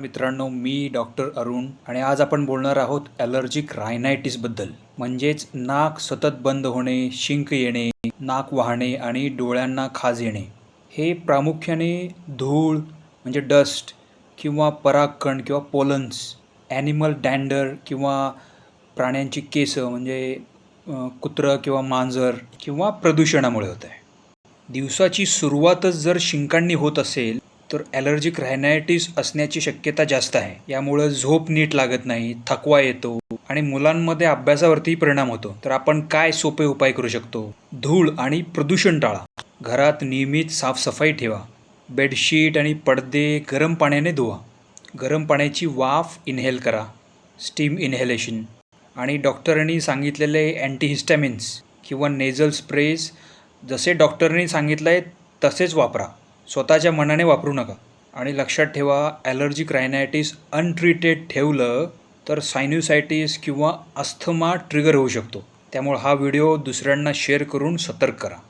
मित्रांनो मी डॉक्टर अरुण आणि आज आपण बोलणार आहोत ॲलर्जिक रायनायटिसबद्दल. म्हणजेच नाक सतत बंद होणे शिंक येणे नाक वाहणे आणि डोळ्यांना खाज येणे. हे प्रामुख्याने धूळ म्हणजे डस्ट किंवा परागकण किंवा पोलन्स ॲनिमल डँडर किंवा प्राण्यांची केसं म्हणजे कुत्रं किंवा मांजर किंवा प्रदूषणामुळे होत आहे. दिवसाची सुरुवातच जर शिंकांनी होत असेल तर ॲलर्जिक रायनायटिस असण्याची शक्यता जास्त आहे. यामुळं झोप नीट लागत नाही थकवा येतो आणि मुलांमध्ये अभ्यासावरती परिणाम होतो. तर आपण काय सोपे उपाय करू शकतो? धूळ आणि प्रदूषण टाळा. घरात नियमित साफसफाई ठेवा. बेडशीट आणि पडदे गरम पाण्याने धुवा. गरम पाण्याची वाफ इनहेल करा. स्टीम इनहेलेशन आणि डॉक्टरांनी सांगितलेले अँटीहिस्टॅमिन्स किंवा नेझल स्प्रेज जसे डॉक्टरांनी सांगितलं आहे तसेच वापरा. स्वतःच्या मनाने वापरू नका. आणि लक्षात ठेवा ॲलर्जिक रायनायटिस अनट्रीटेड ठेवलं तर सायन्युसायटिस किंवा अस्थमा ट्रिगर होऊ शकतो. त्यामुळे हा व्हिडिओ दुसऱ्यांना शेअर करून सतर्क करा.